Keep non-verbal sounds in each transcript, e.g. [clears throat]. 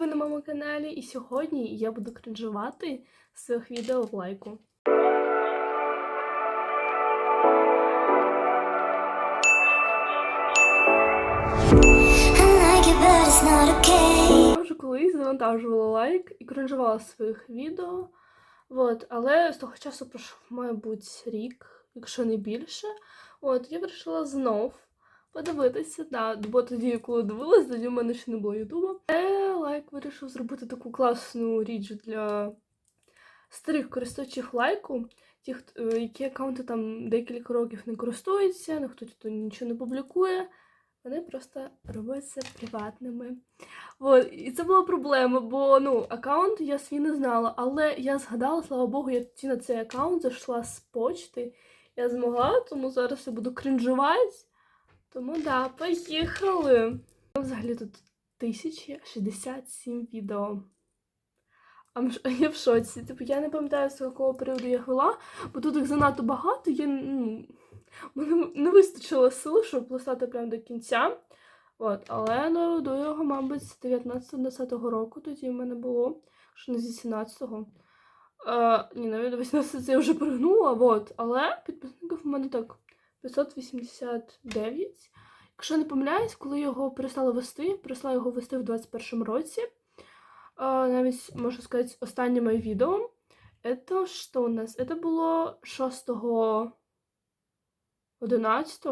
ви на моєму каналі, і сьогодні я буду кринжувати з своїх відео в лайку. Я вже колись завантажувала лайк і кринжувала своїх відео. От, але з того часу пройшов, мабуть, рік, якщо не більше. От, я вирішила знов подивитися. Да, бо тоді, коли дивилась, тоді в мене ще не було Ютуба. Але лайк вирішив зробити таку класну річ для старих користувачів лайку. Ті, е, які аккаунти там декілька років не користуються, ніхто тут нічого не публікує. Вони просто робляться приватними. От, і це була проблема, бо ну, аккаунт я свій не знала, але я згадала, слава Богу, я тоді на цей аккаунт зайшла з почти. Я змогла, тому зараз я буду кринжувати. Тому да, поїхали. Взагалі тут 1067 відео. А [laughs] я в шоці. Типу, я не пам'ятаю, з якого періоду я вела, бо тут їх занадто багато, я ну, мене не вистачило сил, щоб листати прямо до кінця. От, але ну, до його, мабуть, з 19-10 року тоді в мене було, що не з 18-го. Е, ні, навіть до 18 це я вже пригнула, от, але підписників у мене так 589. Якщо не помиляюсь, коли його перестали вести, перестала його вести в 21-му році. Навіть, можу сказати, останнє моє відео. Это що у нас? Це було 6 11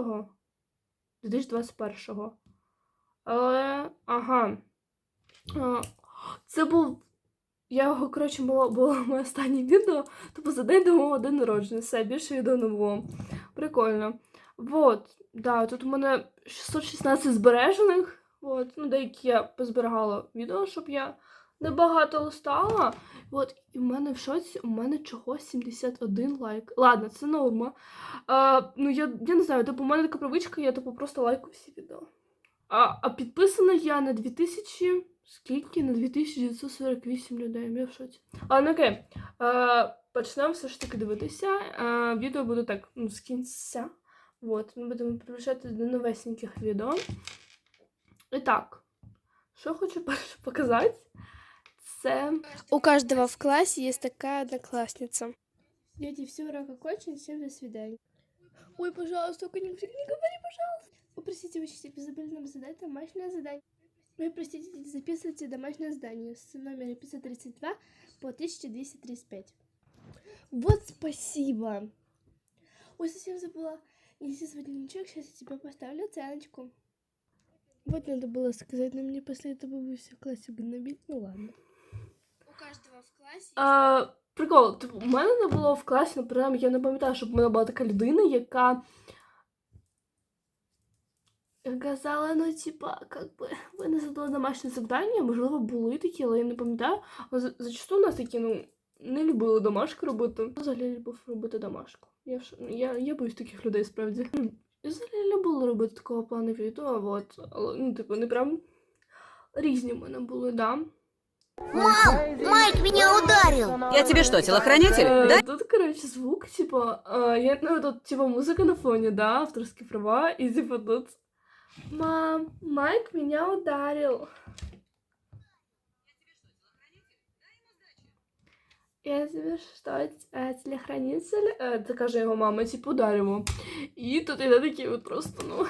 2021 Але. Ага. Це був. Я його, коротше, було, було моє останнє відео, тобто за день до мого день народження. Все, більше відео не було. Прикольно. Вот, да, тут у мене 616 збережених. Вот, ну, деякі я позберігала відео, щоб я небагато листала. От, і в мене в шоці, у мене чогось 71 лайк. Ладно, це норма. А, ну, я, я не знаю, типу, у мене така привичка, я типу просто лайкаю всі відео. А, а підписана я на 2000. Скільки? На 2948 людей. Я в шоці. А, ну окей. А, почнемо все ж таки дивитися. А, відео буде так, ну, з кінця. От, ми будемо приближати до новесеньких відео. І так, що хочу [laughs] перше показати, це. У каждого в классе есть такая одноклассница. Дети, все, урока окончен, всем до свидания. Ой, пожалуйста, только не, не говори, пожалуйста. Вы, простите, учитель, забыли нам задать домашнее задание. Вы, простите, записывайте домашнее задание с номера 532 по 1235. Вот спасибо. Ой, совсем забыла. Неси свой дневничок, сейчас я тебе поставлю оценочку. Вот надо было сказать, но мне после этого бы все в классе бы набить. Ну ладно. У каждого в классе А, прикол, типу, у мене не було в класі, ну, принаймні, я не пам'ятаю, щоб у мене була така людина, яка казала, ну, типа, как би, ви не задали домашнє завдання, можливо, були такі, але я не пам'ятаю. Але за- зачасту у нас такі, ну, не любили домашку робити. Я Взагалі любив робити домашку. Я, ж- я, я боюсь таких людей, справді. Я взагалі любила робити такого плану відео, от, але, ну, типу, не прям різні в мене були, да. Майк меня ударил. Я тебе что, телохранитель? Э, Да? Тут, короче, звук, типа, э, я, ну, тут, типа, музыка на фоне, да, авторские права, и, типа, тут... Мам, Майк меня ударил. Я тебе что, э, телохранитель? Э, Це каже його мама, типу, ударив його. І тут іде такий от просто, ну...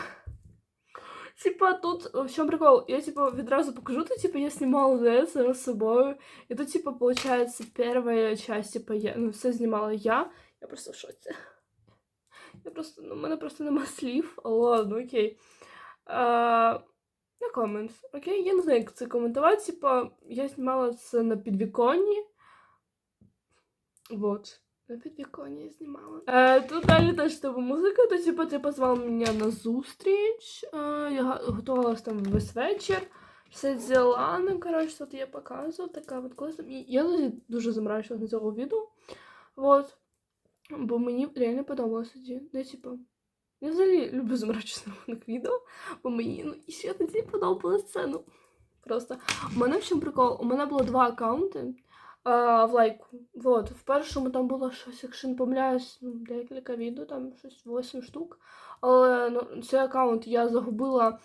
Типа, тут в чому прикол? Я, типа, відразу покажу, то, типа, я снимала до этого с собой. И тут, типа, получается, первая часть, типа, я, ну, все знімала я. Я просто в шоці. Я просто, ну, в мене просто нема слів. Ладно, окей. А, на комент. Окей, я не знаю, як це коментувати. Типа, я знімала це на підвіконні. Вот. На підвіконні я знімала. Е, тут далі теж типу, музика, то типу, ти позвав мене на зустріч. Е, я готувалась там весь вечір. Все діла, ну, коротше, тут я показую, така от класна. І Я дуже, замрачувалась на цього відео. Вот. Бо мені реально подобалося тоді. Ну, типу, я взагалі люблю заморачуватися на відео, бо мені ну, і ще тоді подобалося. Ну, просто. У мене в чому прикол? У мене було два аккаунти а, в лайку. Вот. В першому там було щось, якщо не помиляюсь, ну, декілька відео, там щось 8 штук. Але ну, цей аккаунт я загубила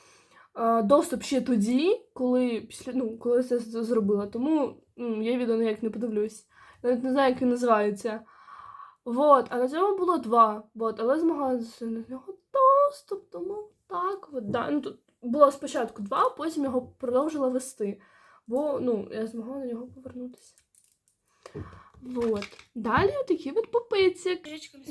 е, доступ ще тоді, коли після ну, коли це зробила. Тому м, я відео ніяк не подивлюсь. Навіть не знаю, як він називається. Вот, а на цьому було два. Вот, але змогла на нього доступ, тому так, от, да. Ну, тут було спочатку два, потім його продовжила вести. Бо ну, я змогла на нього повернутися. Вот. Далі такі от попиці.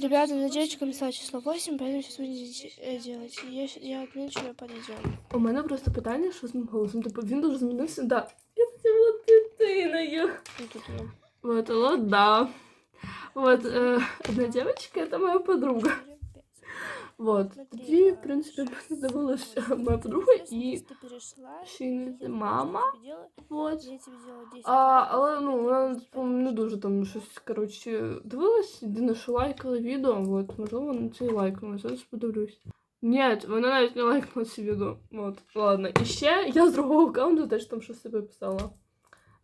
Ребята, на девочкам писала число 8, поэтому сейчас будем э, делать. Я, щ- я отмечу, я подойдем. У мене просто питання, що з моїм голосом. Типу, він дуже змінився. Да. Я тоді була дитиною. Ну, тут, ну, Вот, вот, да. Вот, э, одна девочка, это моя подруга. Вот. Тоді, в принципі, подивилась щас- моя подруга і ще не мама. Вот. Я тебе делала 10 А, але ну, вона по-моєму, не дуже там щось, коротше, дивилась, єдине, що лайкала відео, от, можливо, на це і лайкнула, зараз подивлюсь. Ні, вона навіть не лайкнула це відео. От, ладно. І ще я з другого аккаунту теж там щось себе писала.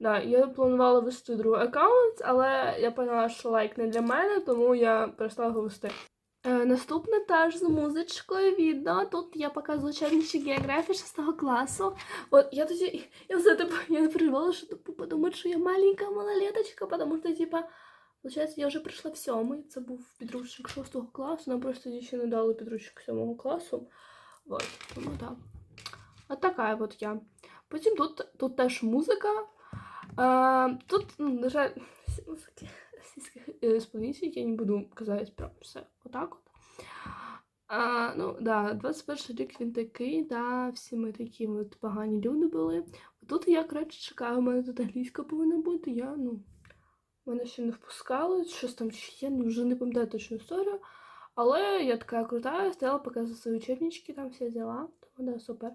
Да, я планувала вести другий аккаунт, але я поняла, що лайк не для мене, тому я перестала його вести. Е, наступне теж з музичкою відео. Тут я показую учебничок географії 6 класу. От я тоді, я все типу, я переживала, що типу, подумають, що я маленька малолеточка, тому що, типа, Получається, я вже прийшла в сьомий. Це був підручник 6 класу. Нам просто тоді ще не дали підручник 7 класу. Вот, тому так. От така от я. Потім тут, тут теж музика. А, тут, ну, на жаль, всі музики російських исполнителей, я не буду казати прям все отак от. А, ну, да, 21 рік він такий, да, всі ми такі от погані люди були. Тут я, коротше, чекаю, у мене тут англійська повинна бути, я, ну, мене ще не впускали, щось там чи я вже не пам'ятаю точну історію. Але я така крута, стояла, показувала свої учебнички, там всі діла. Тому да, супер.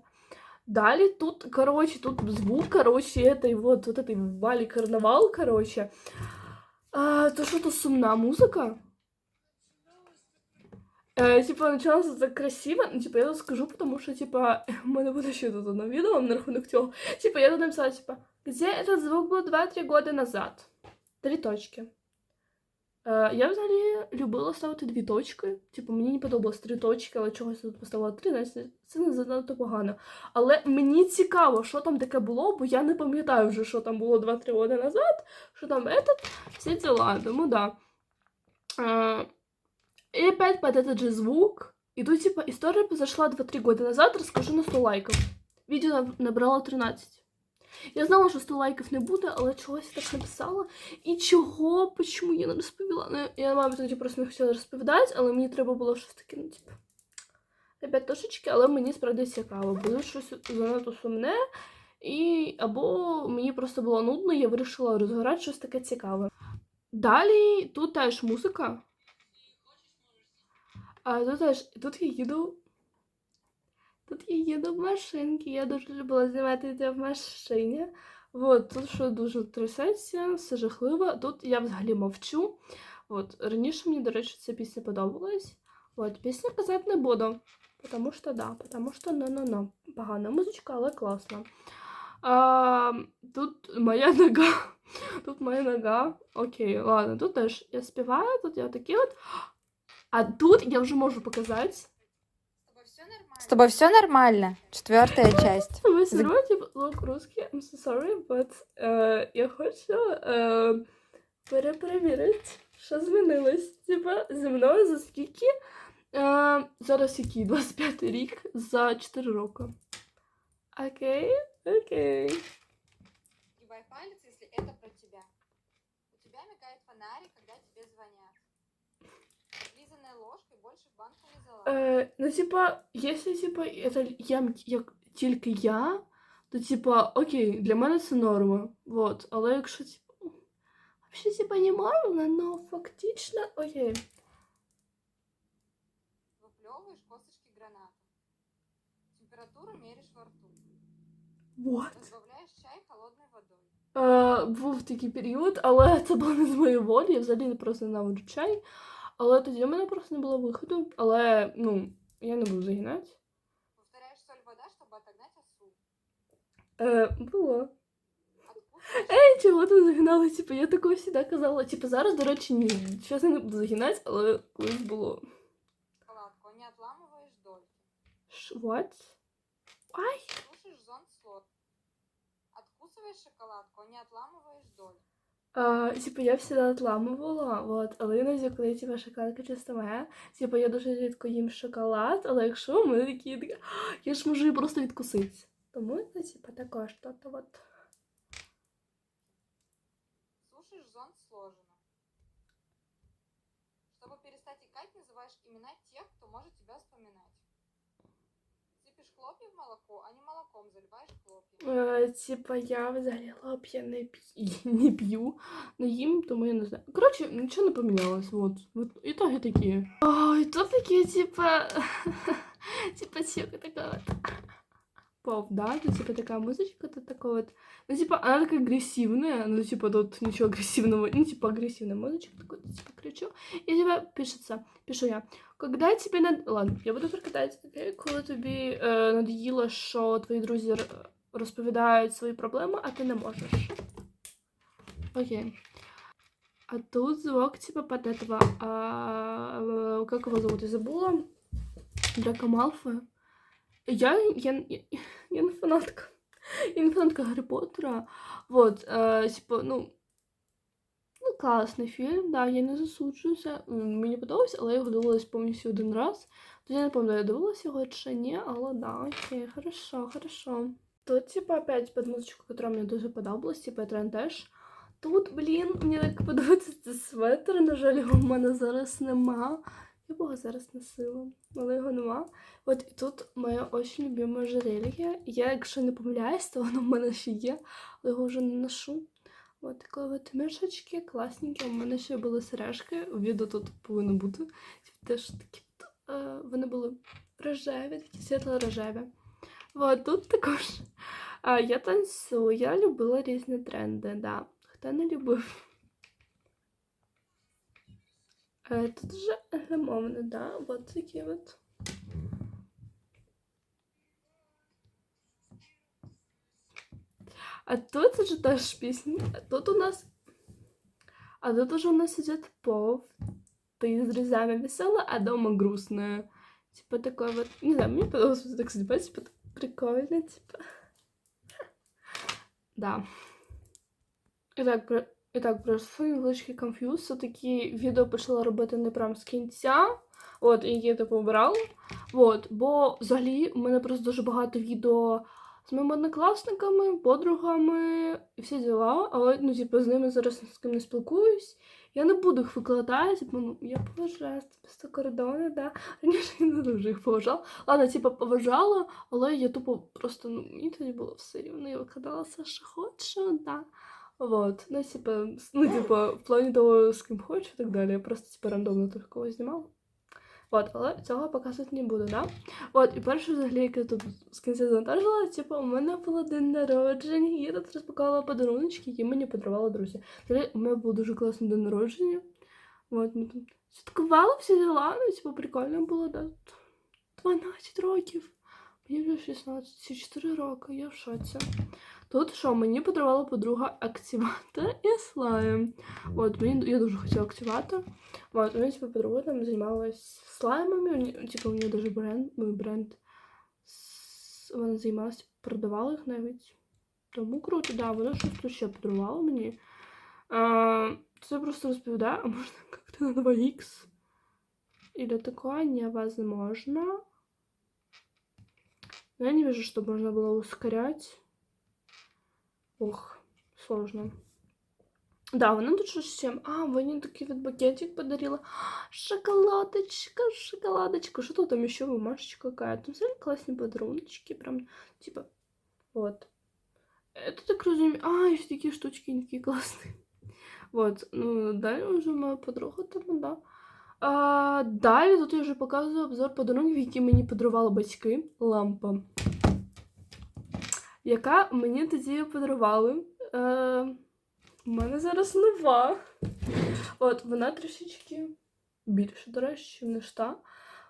Далі тут, короче, тут звук, короче, этой вот, вот этой Вали Карнавал, короче. А, то что-то сумна музыка. Е, типа, почалося так красиво. Ну, типа, я тут скажу, потому что, типа, у [laughs] мене буде ще тут одне відео на рахунок цього. Типа, я тут написала, типа, где этот звук был 2-3 года назад? Три точки. Е, я взагалі любила ставити дві точки. Типу, мені не подобалось три точки, але чогось тут поставила три, значить це не занадто погано. Але мені цікаво, що там таке було, бо я не пам'ятаю вже, що там було 2-3 роки назад, що там этот, всі діла. Тому да. Е, и опять под этот же звук. И тут, типа, история произошла 2-3 года назад, расскажу на 100 лайков. Видео наб- набрало 13. Я знала, що 100 лайків не буде, але чогось я так написала. І чого, почому я не розповіла? Ну, я, мабуть, тоді просто не хотіла розповідати, але мені треба було щось таке, ну, типу, опять трошечки, але мені справді цікаво. Було щось занадто сумне, і або мені просто було нудно, я вирішила розгорати щось таке цікаве. Далі тут теж музика. А тут теж тут я їду. Тут я їду в машинці. Я дуже любила знімати відео в машині. Вот, тут що дуже трясеться, все жахливо. Тут я взагалі мовчу. От, раніше мені, до речі, ця пісня подобалась. От, пісню казати не буду. Потому що да, потому що ну-ну-ну. Погана музичка, але класна. А, тут моя нога. [laughs] Тут моя нога. Окей, ладно, тут теж я співаю, тут я такі от. А тут я вже можу показати. С тобой все нормально? Четвертая часть. Ви все одно, типу, лук русський, I'm so sorry, but е, я хочу е, перепровірити, що змінилось. Типа, зі мною за скільки? Е, зараз який? 25 рік за 4 роки. Окей, окей. и Wi-Fi, если это про тебя. У тебя мигает фонарик, когда тебе звонят. Отлизанной ложкой больше в банку не залазь. Е, ну, типа, якщо, типа, это я, як тільки я, то, типа, окей, для мене це норма. Вот. Але якщо, типа, ну, вообще, типа, не норма, но фактично, окей. Выплевываешь косточки граната. Температуру меришь во рту. Вот. Разбавляешь чай холодной водой. Е, був такий період, але це було не з моєї волі. Я взагалі не просто ненавиджу чай. Але тоді в мене просто не було виходу. Але, ну, я не буду загинати. Повторяешь соль вода, чтобы отогнать осу. Е, було. Откусываешь Ей, чого ти загинала? Типу, я такого завжди казала. Типу, зараз, до речі, ні. Чесно, не буду загинати, але колись було. шоколадку, а не отламываешь дольки. Ш- What? Ай! Сушишь зонт слот. Откусываешь шоколадку, а не отламываешь доль. А, типу, я всегда отламувала, от, але іноді, коли типу, шоколадка чисто моя, типу, я дуже рідко їм шоколад, але якщо у мене такі, такі я ж можу її просто відкусити. Тому це, типу, також то-то от. Сушишь зонт сложено. Чтобы перестать икать, называешь имена тех, кто может тебя вспоминать. Сыпешь в молоко, а не молоком заливаєш хлопья. Е, типа, я взагалі хлоп'я [laughs] не п'ю, не п'ю, не їм, тому я не знаю. Коротше, нічого не помінялось, от. от ітоги такі. Ой, то такі, типа, [laughs] типа, типа, така. Поп, да, тут типа такая музычка, тут такая вот, ну типа она такая агрессивная, ну типа тут ничего агрессивного, ну типа агрессивная музычка, такой типа кричу, и типа пишется, пишу я, когда тебе над... Ладно, я буду прикидати, окей, коли тобі е, надоїло, що твої друзі р- розповідають свої проблеми, а ти не можеш. Окей. А тут звук типа под этого, а, э, как его зовут, я забула, Драко Малфоя. Я, я, я, я не фанатка. Я не фанатка Гаррі Поттера. Вот, е, типа, ну, ну, класний фільм, да, я не засуджуюся. Мені подобався, але я його дивилась повністю один раз. Тоді я не пам'ятаю, я дивилась його чи ні, але да, окей, хорошо, хорошо. Тут, типа, опять під музичку, яка мені дуже подобалась, типа, тренд теж. Тут, блін, мені так подобається цей светр, на жаль, його в мене зараз нема. Я б його зараз носила, але його нема. От і тут моє очень любиме ожерелье. Я, якщо не помиляюсь, то воно в мене ще є, але його вже не ношу. От такі от мішечки, класненькі. У мене ще були сережки. Відео тут повинно бути. Типу, теж такі е, вони були рожеві, такі світло-рожеві. От тут також. А, я танцюю, я любила різні тренди, да. Хто не любив? Е, тут вже англомовне, да, от такі от. А тут уже теж пісня. А тут у нас. А тут уже у нас идет пов. Ты с друзьями веселая, а дома грустная. Типа такой вот. Не знаю, мне понравилось так снимать, типа прикольно, типа. [laughs] Да. Итак, про... Итак, пройшов невеличкий конф'юз. Все-таки відео почала робити не прям з кінця. От, і я типу обрала. От, бо взагалі у мене просто дуже багато відео з моїми однокласниками, подругами і всі діла, але ну, типу, з ними зараз з ким не спілкуюсь. Я не буду їх викладати, типу, ну, я поважаю просто кордони, да. Раніше я не дуже їх поважала. Ладно, типу, поважала, але я тупо просто, ну, мені тоді було все рівно, я викладала все, що хочу, да. Вот. Ну, с- ну, типу, в плані того, з ким хочу і так далі. Я просто, типу, рандомно тих когось знімала. От, але цього показувати не буду, да? От, і перше взагалі, я тут з кінця завантажила, типу, у мене було день народження, і я тут розпакувала подарунки, які мені подарували друзі. Взагалі, у мене був дуже класний день народження. От, ми тут святкували всі діла, ну, типу, прикольно було, да. 12 років. Мені вже 16, 4 роки, я в шоці. Тут що, мені подарувала подруга активатор і слайм. От, мені я дуже хотіла активатор. Вот, у меня типа подруга там занималась слаймами, у неё, типа у нее даже бренд, ну, бренд, вона займалась, продавала їх навіть. Тому круто, да, вона щось тут ще подарувала мені. А, це просто розповідаю, а можна як-то на 2х? Или такое невозможно. Но я не вижу, что можно было ускорять. Ох, сложно. Да, вона тут щось ще. А, мені такий від букетик подарила. Шоколадочка, шоколадочка. Что тут там еще бумажечка какая-то? Там взяли классные подаруночки. Прям, типа, вот. Это так разумею. А, еще такие штучки не такие классные. Вот, ну, далі вже моя подруга там, да. А, далі тут я вже показую обзор подарунків, які мені подарували батьки. Лампа. Яка мені тоді подарували. Е, у мене зараз нова. От, вона трішечки більше, до речі, ніж та.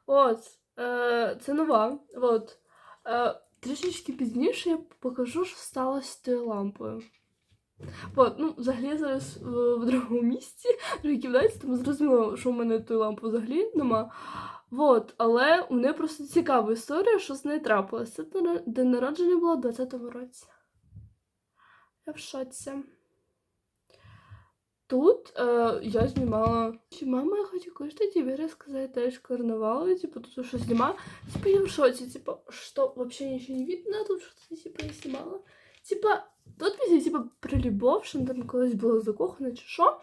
От, е, це нова. От. Е, трішечки пізніше я покажу, що сталося з тією лампою. От, ну, взагалі я зараз в, в другому місці, другій кімнаті, тому зрозуміло, що в мене тої лампи взагалі нема. Вот, але у мене просто цікава історія, що з нею трапилося. Це день- народження було у 20-му році. Я в шоці. Тут е, я знімала. Мама, я хочу кое-что тебе рассказать, теж карнавал, и, типа, тут что снимала. Типа, я в шоке, типа, что, вообще ничего не видно, тут что-то, типа, я снимала. Типа, тут після, типа, про любов, що там колись було закохана, чи що.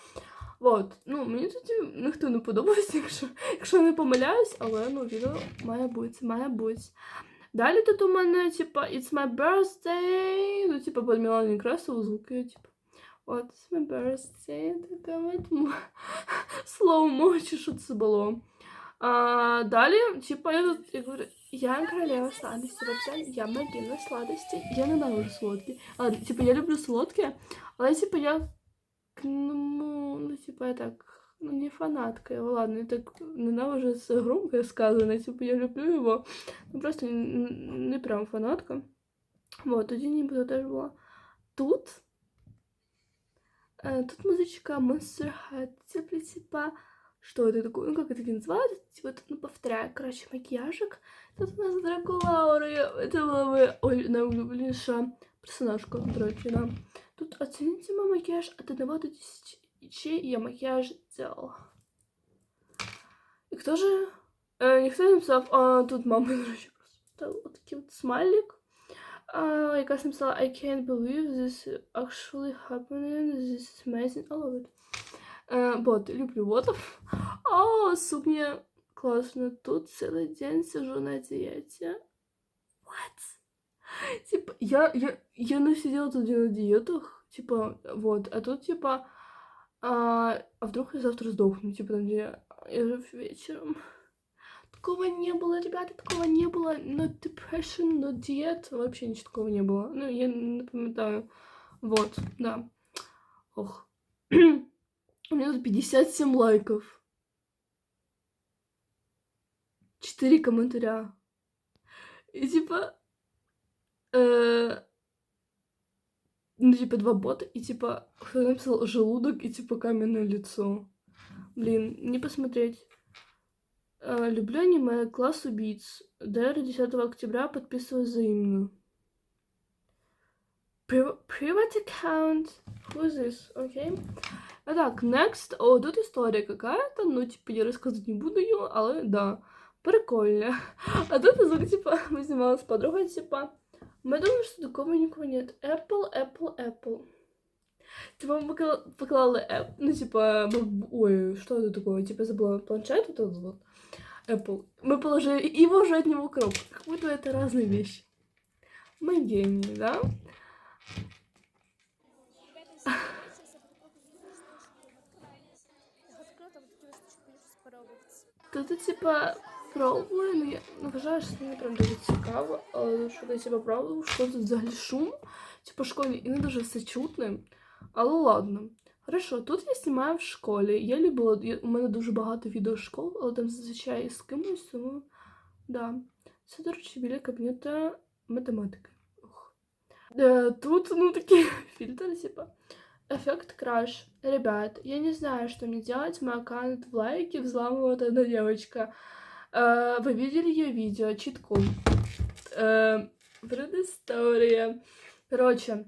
Вот, ну, мені тоді ніхто не подобався, якщо, якщо не помиляюсь, але, ну, відео має бути, має бути. Далі тут у мене, типа, it's my birthday, ну, типа, під Мілані звуки, типа, от, it's my birthday, така от м- [laughs] слоумо, чи що це було. А, далі, типа, я тут, я говорю, я королева сладості, вообще, я богиня сладості, я ненавижу солодкі. Типа, я люблю солодке, але, типа, я ну, ну, типа, я так, ну, не фанатка его, ладно, я так ненавижу, это [laughs] громко сказано, типа, я люблю его, ну, просто н- н- не прям фанатка. Вот, тоді ніби теж була. Тут, э, тут музычка Monster Head, типа, типа, что это такое, ну, как это называется, типа, тут, ну, повторяю, короче, макияжик. Тут у нас Дракулаури, это была бы, ой, найулюбленіша персонажка, до речі, да. Тут оцените мой макияж от 1 до 10, я макияж делала. И кто же? Э, никто не написал, а тут мама, короче, просто вот такий вот смайлик. А, якась написала, I can't believe this actually happening, this is amazing, I love it. Е, бот, люблю ботов. О, сукня классно. Тут целый день сижу на диете. What? Типа, я, я, я насидела тут на диетах, типа, вот, а тут, типа, а, а вдруг я завтра сдохну, типа, там, где я же вечером. Такого не было, ребята, такого не было. No depression, no диет, вообще ничего такого не было. Ну, я напоминаю. Вот, да. Ох. [clears throat] У меня тут 57 лайков. 4 комментаря. И типа... э, ну, типа, два бота, и типа, кто написал желудок, и типа каменное лицо. Блин, не посмотреть. Э, люблю аниме, класс убийц. ДР 10 октября подписываю взаимно. Pri- Private account. Who is this? Окей. А так, next. О, тут история какая-то. Ну, типа, я рассказывать не буду ее, але да. Прикольно. [laughs] А тут звук, типа, [laughs] мы снимала с подругой, типа, мы думаем, что такого никого нет. Apple, Apple, Apple. Типа, мы покла- поклали App, ну, типа, мы- ой, что это такое? Типа, забыла планшет, вот этот вот. Apple. Мы положили его уже от него коробку. Как будто это разные вещи. Мы гении, да? [laughs] Тут, типа, пробую, ну, я ну, вважаю, що мені прям дуже цікаво, але що я пробую, що тут взагалі шум, типа, в школі і не дуже все чутне, але ладно. Хорошо, тут я знімаю в школі. Я любила, я, у мене дуже багато відео школ, але там зазвичай з кимось, тому, да. Це, до речі, біля кабінета математики. Ух. Е, тут, ну, такий [laughs] фільтр, типа. Эффект краш. Ребят, я не знаю, что мне делать. Мой аккаунт в лайке взламывает одна девочка. Э, вы видели ее видео? Читком. Э, предыстория. Короче,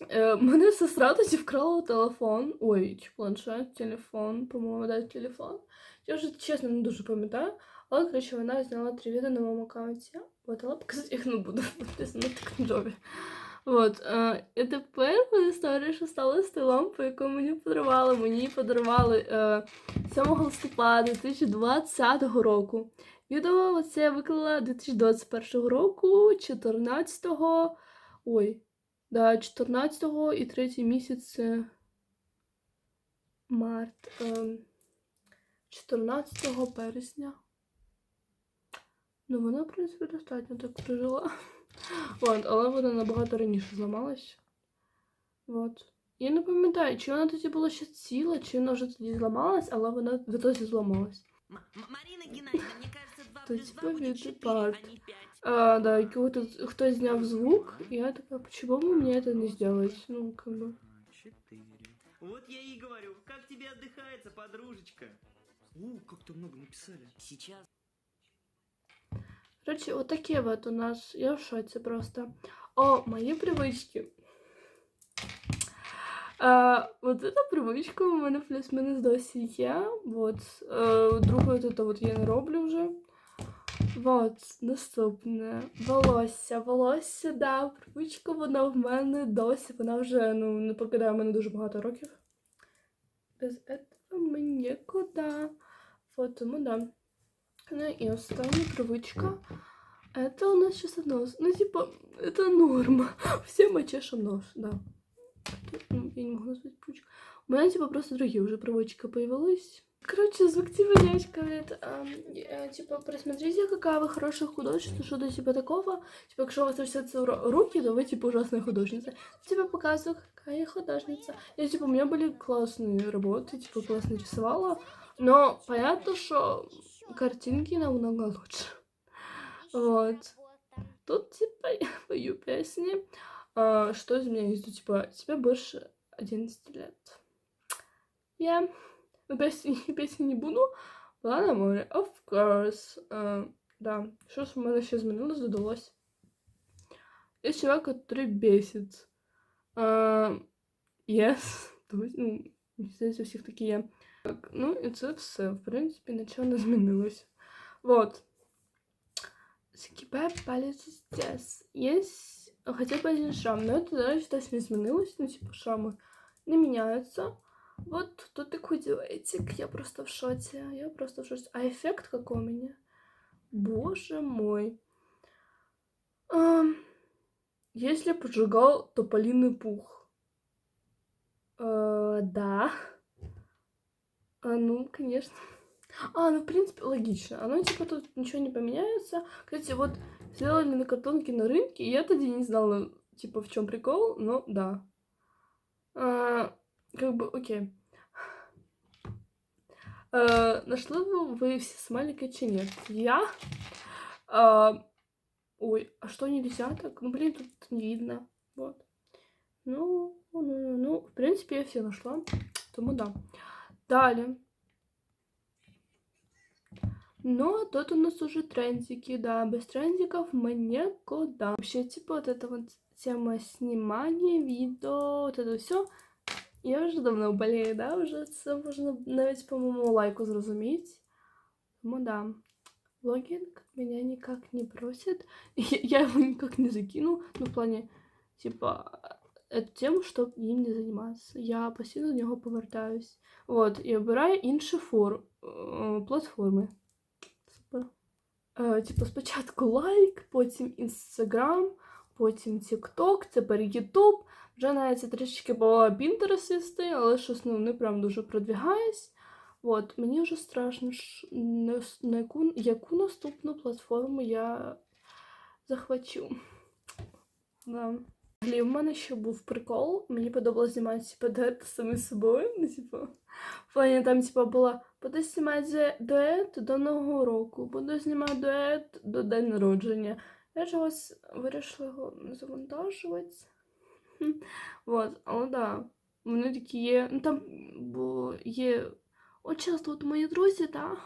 э, мене сестра тоді вкрала телефон. Ой, чи планшет, телефон, по-моєму, да, телефон. Я вже чесно не дуже пам'ятаю. Але, коротше, вона зняла три відео на моєму аккаунті. От, але показати їх не буду. Написано [laughs] так книжові. От, е, і тепер історія, що стало з тою лампою, яку мені подарували. Мені подарували е, 7 листопада 2020 року. Відео оце я виклала 2021 року, 14-го. Ой, да, 14-го і третій місяць март. Е, 14 березня. Ну, вона, в принципі, достатньо так прожила. От, але вона набагато раніше зламалась. От. Я не пам'ятаю, чи вона тоді була ще ціла, чи вона вже тоді зламалась, але вона в ітоці зламалась. М- М- Марина Геннадьевна, мне кажется, 2 То плюс есть 2 будет победа 4, парт. а не 5. А, да, и кого-то хтось зняв звук, и я такая, почему бы мне это не сделать? Ну, как бы. Четыре. Вот я и говорю, как тебе отдыхается, подружечка? О, как-то много написали. Сейчас. Короче, вот такие вот у нас. Я в шоці просто. О, мои привычки. А, вот эта привычка у мене плюс-мінус досі є. Вот. Е, другу от это вот я не роблю вже. Вот, наступне. Волосся. Волосся, да, привичка вона в мене досі. Вона вже ну, не покидає мене дуже багато років. Без этого ми нікуди. Вот, тому да. Ну и остальная привычка. Это у нас сейчас нос. Ну, типа, это норма. [laughs] Все мы чешем нос, да. Ну, я не могу назвать привычку. У меня, типа, просто другие уже привычки появились. Короче, звук типа дядька говорит, ам, э, типа, просмотрите, какая вы хорошая художница, что-то типа такого. Типа, якщо у вас трясутся ру- руки, то вы, типа, ужасная художница. Типа, показываю, какая я художница. Я, типа, у меня были классные работы, типа, классно рисовала. Но понятно, что картинки намного лучше. Вот. Тут, типа, я [laughs] пою песни. А, что из меня есть? Ну, Типа, тебе больше 11 лет. Я ну, песни, [laughs] песни не буду. Была на море, of course. А, да. Що ж у мене ще змінилось, додалось? Є чувак, який бесить. А, yes. Тобто, [laughs] ну, мені здається, у всіх такі є. Так, ну і це все. В принципі, нічого не змінилось. Вот. Загибаю палец здесь. Есть хотя бы один шрам, но это даже то не изменилось, ну типа шрамы не меняются. Вот тут такой дилетик, я просто в шоте, я просто в шоте. А эффект какой у меня? Боже мой. Ам, если поджигал тополиный пух. Э, да. А, ну, конечно. А, ну, в принципе, логично. Оно, типа, тут ничего не поменяется. Кстати, вот сделали на картонке на рынке, и я тогда не знала, типа, в чем прикол, но да. А, как бы, окей. А, нашли бы вы все смайлики чи нет? Я? А, ой, а что нельзя так? Ну, блин, тут не видно. Вот. Ну, ну, ну, ну, в принципе, я все нашла. Тому да. Далее. Но тут у нас уже трендики, да, без трендиков мы никуда. Вообще, типа, вот эта вот тема снимания видео, вот это все, я вже давно болею, да, уже це можна навіть по моєму лайку зрозуміти. Тому да. Блогинг меня никак не просит. [laughs] Я, я его никак не закину. Ну, в плане, типа, тему, щоб їм не займатися. Я постійно до нього повертаюсь. От, і обираю інші фор... е, платформи. Супер. Е, типу, спочатку лайк, потім інстаграм, потім TikTok, тепер Ютуб. Вже навіть трішечки була Pinterest вести, але щось ну, не прям дуже продвігаюсь. От, мені вже страшно, на яку, яку наступну платформу я захвачу. Да. Взагалі, в мене ще був прикол. Мені подобалось знімати типу, дует самі з собою. Ну, типу, в плані там, типу, була буду знімати дует до Нового року, буду знімати дует до день народження. Я ж ось вирішила його завантажувати. [laughs] Вот, але да, вони такі є. Ну там бо є. Часто от мої друзі, да,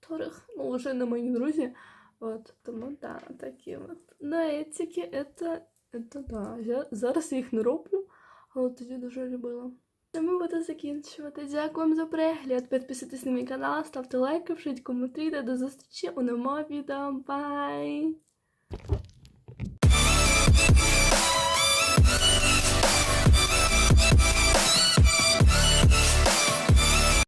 которых, ну, вже не мої друзі. От, тому да, такі от. На етики, это, это да. Я зараз їх не роблю, але тоді дуже любила. Тому буду закінчувати. Дякую вам за перегляд. Підписуйтесь на мій канал, ставте лайки, пишіть коментарі та до зустрічі у новому відео. Бай!